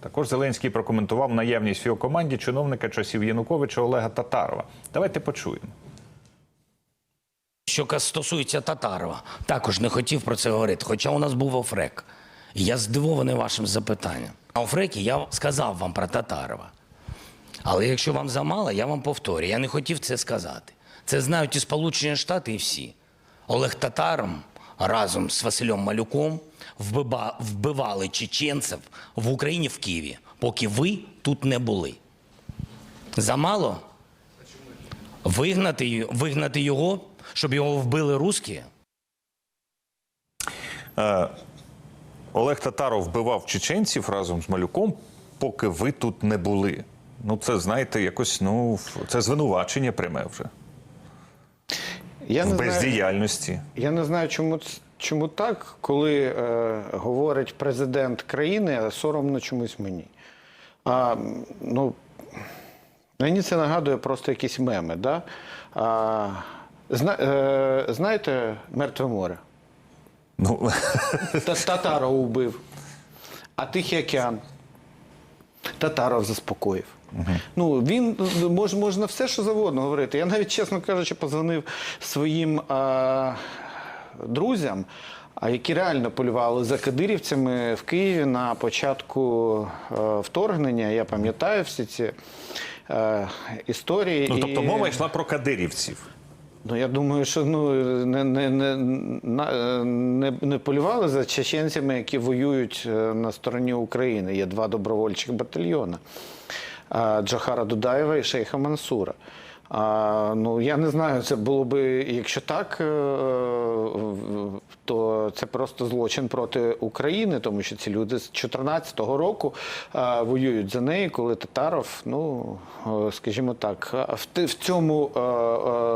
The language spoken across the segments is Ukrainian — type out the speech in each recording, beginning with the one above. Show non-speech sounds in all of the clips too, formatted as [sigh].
Також Зеленський прокоментував наявність в його команді чиновника часів Януковича Олега Татарова. Давайте почуємо. Що стосується Татарова, також не хотів про це говорити, хоча у нас був офрек. Я здивований вашим запитанням. На офрекі я сказав вам про Татарова. Але якщо вам замало, я вам повторю. Я не хотів це сказати. Це знають і Сполучені Штати, і всі. Олег Татаром разом з Василем Малюком вбивали чеченців в Україні в Києві, поки ви тут не були. Замало? Вигнати, вигнати його, щоб його вбили русські? Олег Татаров вбивав чеченців разом з малюком, поки ви тут не були. Ну, це знаєте, якось ну це звинувачення пряме вже Я в не знаю, я не знаю, чому, чому так, коли е, говорить президент країни, а соромно чомусь мені. А, ну, мені це нагадує просто якісь меми. Да? А, зна, е, знаєте Мертве море? Ну Та- Татаров убив, а Тихий океан. Татаров заспокоїв. Ну, він мож, можна все, що завгодно говорити. Я навіть, чесно кажучи, позвонив своїм а, друзям, а які реально полювали за кадирівцями в Києві на початку е, вторгнення. Я пам'ятаю всі ці е, історії. ну тобто І- мова йшла про кадирівців. Ну, я думаю, що ну, не, не, не, не, не полювали за чеченцями, які воюють е, на стороні України. Є два добровольчих батальйони а, Джохара Дудаєва і Шейха Мансура. А, ну, я не знаю, це було би, якщо так, е, то це просто злочин проти України, тому що ці люди з 2014 року е, воюють за неї, коли Татаров, ну е, скажімо так, в, в цьому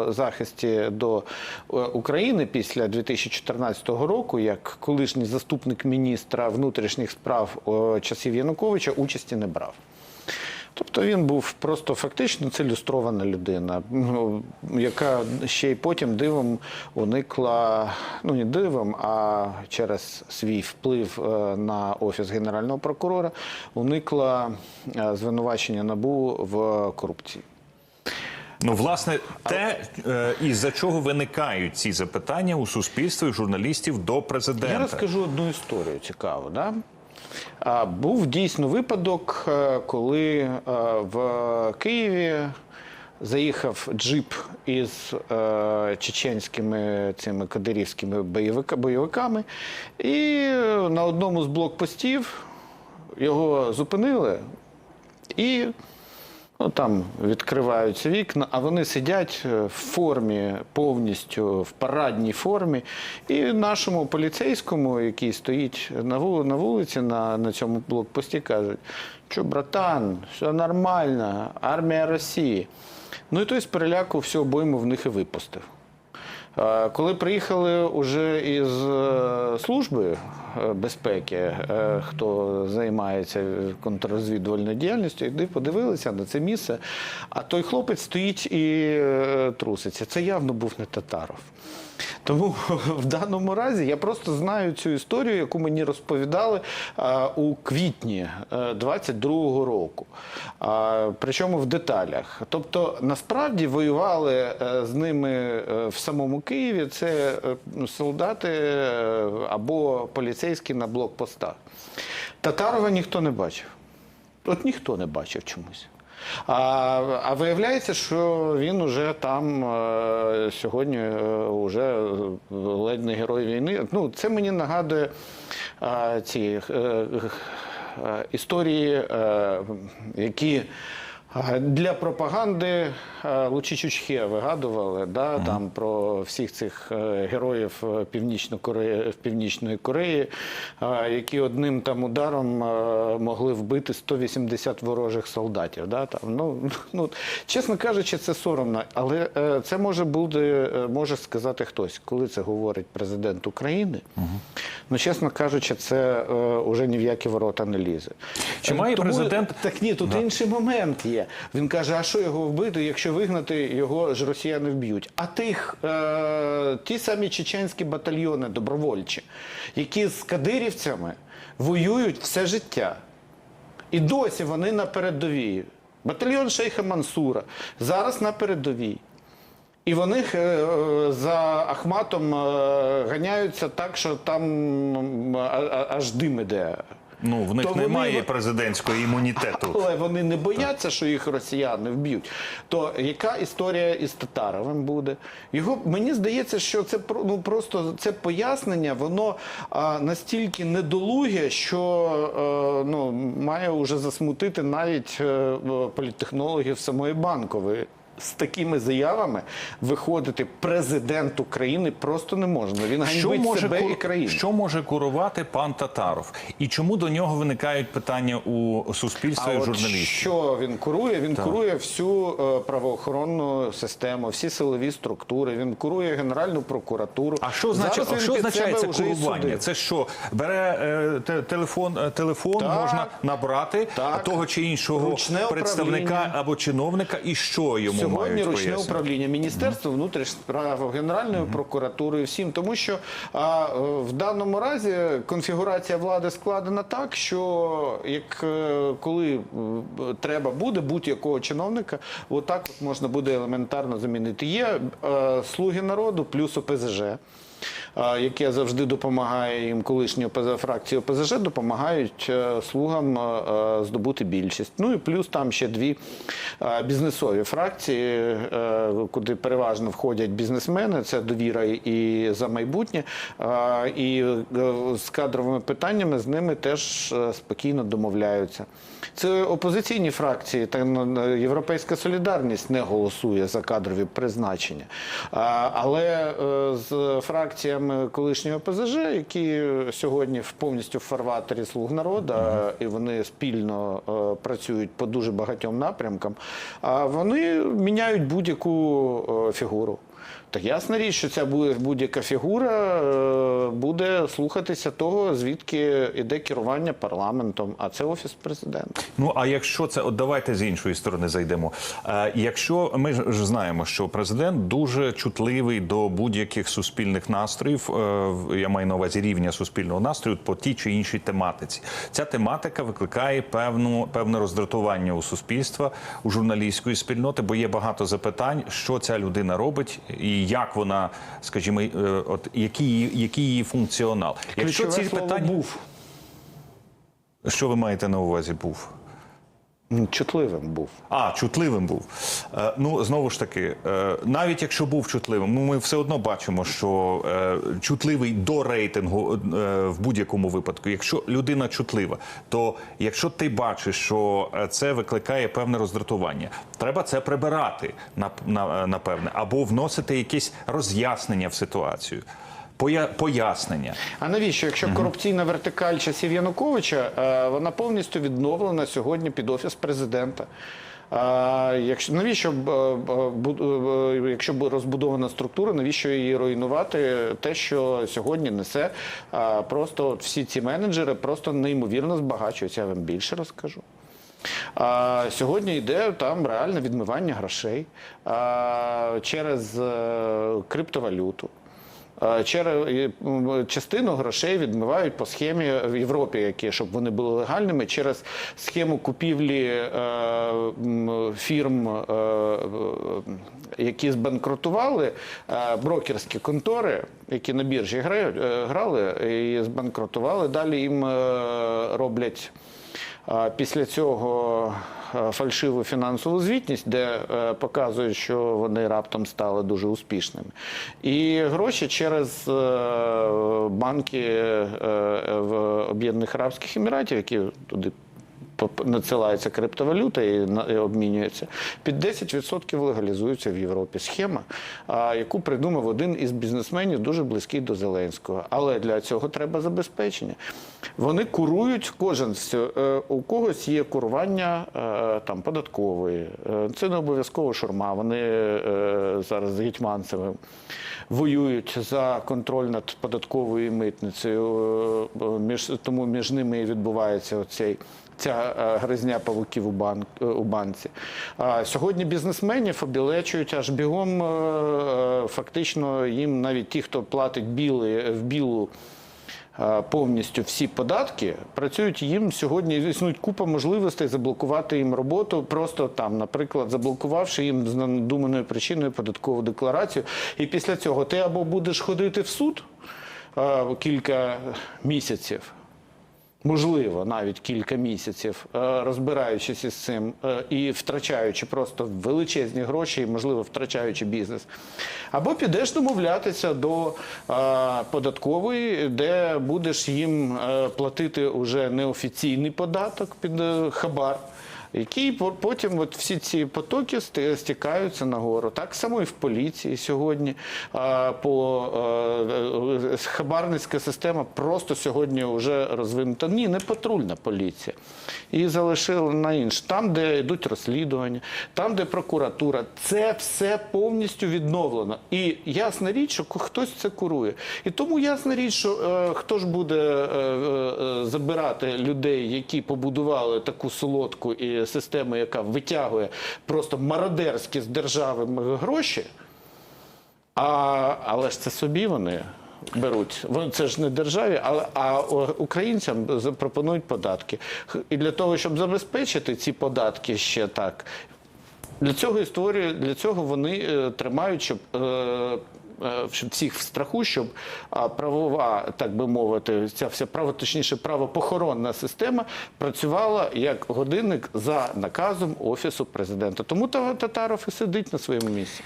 захисті до України після 2014 року, як колишній заступник міністра внутрішніх справ часів Януковича, участі не брав. Тобто він був просто фактично це люстрована людина, ну, яка ще й потім дивом уникла, ну не дивом, а через свій вплив е, на офіс генерального прокурора уникла е, звинувачення набу в корупції. Ну, власне, те, е, із-за чого виникають ці запитання у суспільстві, журналістів до президента. Я розкажу одну історію цікаву. Да? Був дійсно випадок, е, коли е, в Києві заїхав джип із е, чеченськими цими кадирівськими бойовиками, і на одному з блокпостів його зупинили. І Ну, там відкриваються вікна, а вони сидять е, в формі, повністю в парадній формі. І нашому поліцейському, який стоїть на вули- на вулиці на, на цьому блокпості, кажуть, що братан, все нормально, армія Росії. Ну і той з переляку всю обойму в них і випустив. Е, Коли приїхали уже із е, служби е, безпеки, хто займається контррозвідувальною діяльністю, і подивилися на це місце, а той хлопець стоїть і труситься. Це явно був не татаров. Тому [laughs] в даному разі я просто знаю цю історію, яку мені розповідали у квітні е, 22-го року. Причому в деталях. Тобто, насправді воювали з ними в самому Києві. Це е, ну, солдати е, або поліцейські на блокпостах. Татарова ніхто не бачив. От ніхто не бачив чомусь. А, а виявляється, що він уже там е, сьогодні е, уже ледь не герой війни. Ну, це мені нагадує е, ці е, е, історії, е, які е, для пропаганди е, Лучі Чучхе вигадували да, там про всіх цих е, героїв е, Північно Кореї, Північної Кореї, які одним там ударом могли вбити 180 ворожих солдатів. Да, там, ну, ну, чесно кажучи, це соромно, але це може бути, може сказати хтось, коли це говорить президент України. Ну, чесно кажучи, це е, уже ні в які ворота не лізе. Чи має Тому- президент- так ні, тут інший момент є. Він каже: а що його вбити, якщо вигнати, його ж росіяни вб'ють. А тих е, ті самі чеченські батальйони добровольчі, які з кадирівцями воюють все життя. І досі вони на передовій. Батальйон Шейха Мансура зараз на передовій. І вони е, е, за Ахматом е, ганяються так, що там аж дим іде. Ну, в них То вони- немає президентського імунітету. Але вони не бояться, що їх росіяни вб'ють. То яка історія із Татаровим буде? Його мені здається, що це ну, просто це пояснення, воно а, настільки недолуге, що е, ну, має вже засмутити навіть е, політтехнологів самої банкової. З такими заявами виходити президент України просто не можна. Він Що ганьбить може, себе кур- і країну. що може курувати пан Татаров? І чому до нього виникають питання у суспільства і журналістів? Що він курує? Він курує всю е, правоохоронну систему, всі силові структури. Він курує Генеральну прокуратуру. А що значить, він що означає це курування? Це що бере е, те- телефон, е, телефон Так. можна набрати Так. того чи іншого представника або чиновника, і що йому Сьогодні ручне пояснити? управління Міністерства внутрішніх справ, прокуратури прокуратурою, всім, тому що а, е, в даному разі конфігурація влади складена так, що як е, коли е, треба буде будь-якого чиновника, отак от можна буде елементарно замінити. Є а, слуги народу плюс ОПЗЖ. Яке завжди допомагає їм колишні фракції ОПЗЖ допомагають е, слугам е, е, здобути більшість. Ну і плюс там ще дві бізнесові фракції, куди переважно входять бізнесмени. Це довіра і за майбутнє. І з кадровими питаннями з ними теж спокійно домовляються. Це опозиційні фракції, та Європейська солідарність не голосує за кадрові призначення. Але е, з фракціями колишнього ОПЗЖ, які сьогодні повністю в фарватері слуг народу, і вони спільно е, працюють по дуже багатьом напрямкам, вони міняють будь-яку е, фігуру. Так ясна річ, що ця будь-яка фігура е, буде слухатися того, звідки йде керування парламентом, а це офіс президента. Ну а якщо це, от давайте з іншої сторони зайдемо. Е, якщо ми ж знаємо, що президент дуже чутливий до будь-яких суспільних настроїв, е, я маю на увазі рівня суспільного настрою по тій чи іншій тематиці. Ця тематика викликає певну певне роздратування у суспільства, у журналістської спільноти, бо є багато запитань, що ця людина робить і як вона, скажімо, е, от який її, який її функціонал. Якщо Ключове ці питання, був що ви маєте на увазі, був? Чутливим був. А, чутливим був. Е, ну, знову ж таки, е, навіть якщо був чутливим, ну ми все одно бачимо, що е, чутливий до рейтингу е, в будь-якому випадку. Якщо людина чутлива, то якщо ти бачиш, що е, це викликає певне роздратування, треба це прибирати на, напевне, або вносити якісь роз'яснення в ситуацію. Поя, пояснення. А навіщо, якщо корупційна вертикаль часів Януковича, е, вона повністю відновлена сьогодні під офіс президента. А якщо навіщо е, е, якщо б розбудована структура, навіщо її руйнувати? Те, що сьогодні несе просто всі ці менеджери просто неймовірно збагачуються. Я вам більше розкажу. А сьогодні йде там реальне відмивання грошей а, через криптовалюту. Е, Через частину грошей відмивають по схемі в Європі, які щоб вони були легальними, через схему купівлі е, фірм, е, які збанкрутували, брокерські контори, які на біржі грали і збанкрутували. Далі їм роблять. Після цього фальшиву фінансову звітність, де е, показують, що вони раптом стали дуже успішними. І гроші через е, банки е, в Об'єднаних Арабських Еміратів, які туди надсилається криптовалюта і, обмінюється, під 10% легалізується в Європі. Схема, яку придумав один із бізнесменів, дуже близький до Зеленського. Але для цього треба забезпечення. Вони курують кожен. Е, У когось є курування е, там податкової. Е, Це не обов'язково шурма. Вони зараз з гетьманцями воюють за контроль над податковою митницею. Тому між ними і відбувається оцей. Ця е, гризня павуків у, банк, е, у банці. Сьогодні бізнесменів обілечують аж бігом. е, Фактично їм навіть ті, хто платить біли, в білу повністю всі податки, працюють їм сьогодні. Існують купа можливостей заблокувати їм роботу, просто там, наприклад, заблокувавши їм з надуманою причиною податкову декларацію. І після цього ти або будеш ходити в суд кілька місяців. Можливо, навіть кілька місяців, е, розбираючись із цим е, і втрачаючи просто величезні гроші, і, можливо, втрачаючи бізнес. Або підеш домовлятися до е, податкової, де будеш їм платити уже неофіційний податок під хабар. Який по- потім от всі ці потоки стікаються нагору. Так само і в поліції сьогодні. По е, хабарницька система просто сьогодні вже розвинута. Ні, не патрульна поліція. Її залишили на інше. Там, де йдуть розслідування, там, де прокуратура, це все повністю відновлено. І ясна річ, що хтось це курує. І тому ясна річ, що е, хто ж буде е, забирати людей, які побудували таку солодку і систему, яка витягує просто мародерські з держави гроші. А, але ж це собі вони беруть. Вони це ж не державі, але а українцям запропонують податки. І для того, щоб забезпечити ці податки ще так, для цього і створює, для цього вони е, тримають, щоб. Е, всіх в страху, щоб правова, так би мовити, ця вся право, точніше, правопохоронна система працювала як годинник за наказом офісу президента. Тому Та- Татаров і сидить на своєму місці.